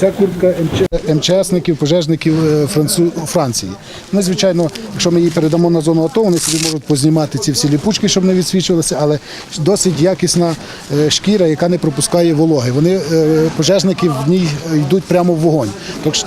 Ця куртка МЧ... МЧСників, пожежників е. Франції. Ми, звичайно, якщо ми її передамо на зону АТО, вони собі можуть познімати ці всі ліпучки, щоб не відсвічувалися, але досить якісна е, шкіра, яка не пропускає вологи. Вони е, пожежники в ній йдуть прямо в вогонь.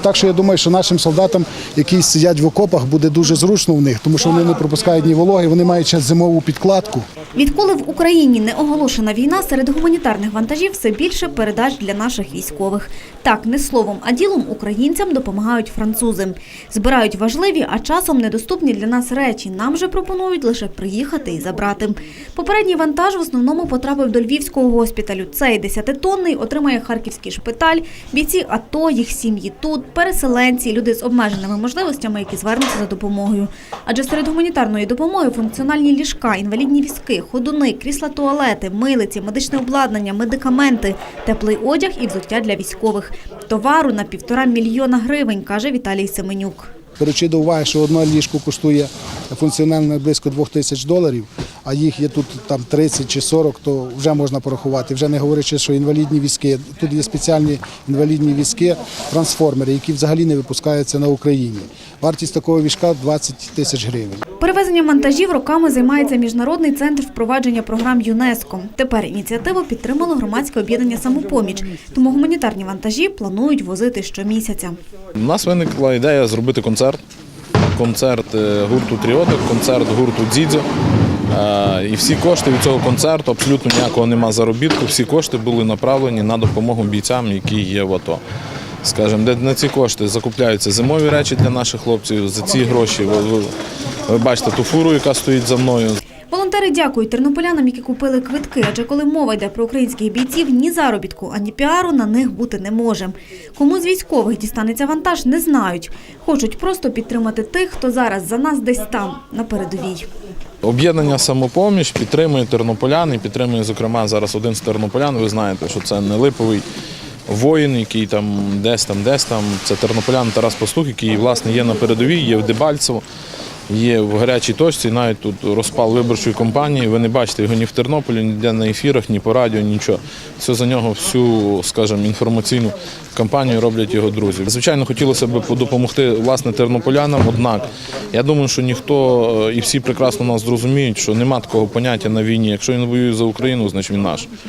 Так що, я думаю, що нашим солдатам, які сидять в окопах, буде дуже зручно в них, тому що вони не пропускають ні вологи, вони мають зимову підкладку. Відколи в Україні не оголошена війна, серед гуманітарних вантажів все більше передач для наших військових. Так, не словом, а ділом українцям допомагають французи. Збирають важливі, а часом недоступні для нас речі. Нам же пропонують лише приїхати і забрати. Попередній вантаж в основному потрапив до львівського госпіталю. Цей 10-тонний отримає харківський шпиталь, бійці АТО, їх сім'ї тут, переселенці, люди з обмеженими можливостями, які звернуться за допомогою. Адже серед гуманітарної допомоги функціональні ліжка, інвалідні візки, ходуни, крісла туалети, милиці, медичне обладнання, медикаменти, теплий одяг і взуття для військових. Товару на півтора мільйона гривень, каже Віталій Семенюк. Беручи до уваги, що одне ліжко коштує функціонально близько двох тисяч доларів, а їх є тут там 30 чи 40, то вже можна порахувати. Вже не говорячи, що інвалідні візки. Тут є спеціальні інвалідні візки, трансформери, які взагалі не випускаються на Україні. Вартість такого візка 20 тисяч гривень. Перевезенням вантажів роками займається Міжнародний центр впровадження програм ЮНЕСКО. Тепер ініціативу підтримало громадське об'єднання «Самопоміч», тому гуманітарні вантажі планують возити щомісяця. У нас виникла ідея зробити концерт. Концерт е, гурту Тріотик, концерт гурту Дзідзьо. Е, І всі кошти від цього концерту, абсолютно ніякого нема заробітку, всі кошти були направлені на допомогу бійцям, які є в АТО. Скажімо, де на ці кошти закупляються зимові речі для наших хлопців. За ці гроші ви, ви бачите ту фуру, яка стоїть за мною. Волонтери дякують тернополянам, які купили квитки, адже коли мова йде про українських бійців, ні заробітку, ані піару на них бути не може. Кому з військових дістанеться вантаж, не знають. Хочуть просто підтримати тих, хто зараз за нас десь там, на передовій. Об'єднання самопоміч підтримує тернополян і підтримує, зокрема, зараз один з тернополян. Ви знаєте, що це не липовий воїн, який там десь там, десь там. Це тернополян Тарас Пастух, який власне є на передовій, є в Дебальцево, є в гарячій точці. Навіть тут розпал виборчої кампанії. Ви не бачите його ні в Тернополі, ніде на ефірах, ні по радіо, нічого. Все за нього, всю, скажімо, інформаційну кампанію роблять його друзі. Звичайно, хотілося б допомогти власне тернополянам. Однак я думаю, що ніхто е, і всі прекрасно нас зрозуміють, що нема такого поняття на війні. Якщо він воює за Україну, значить він наш.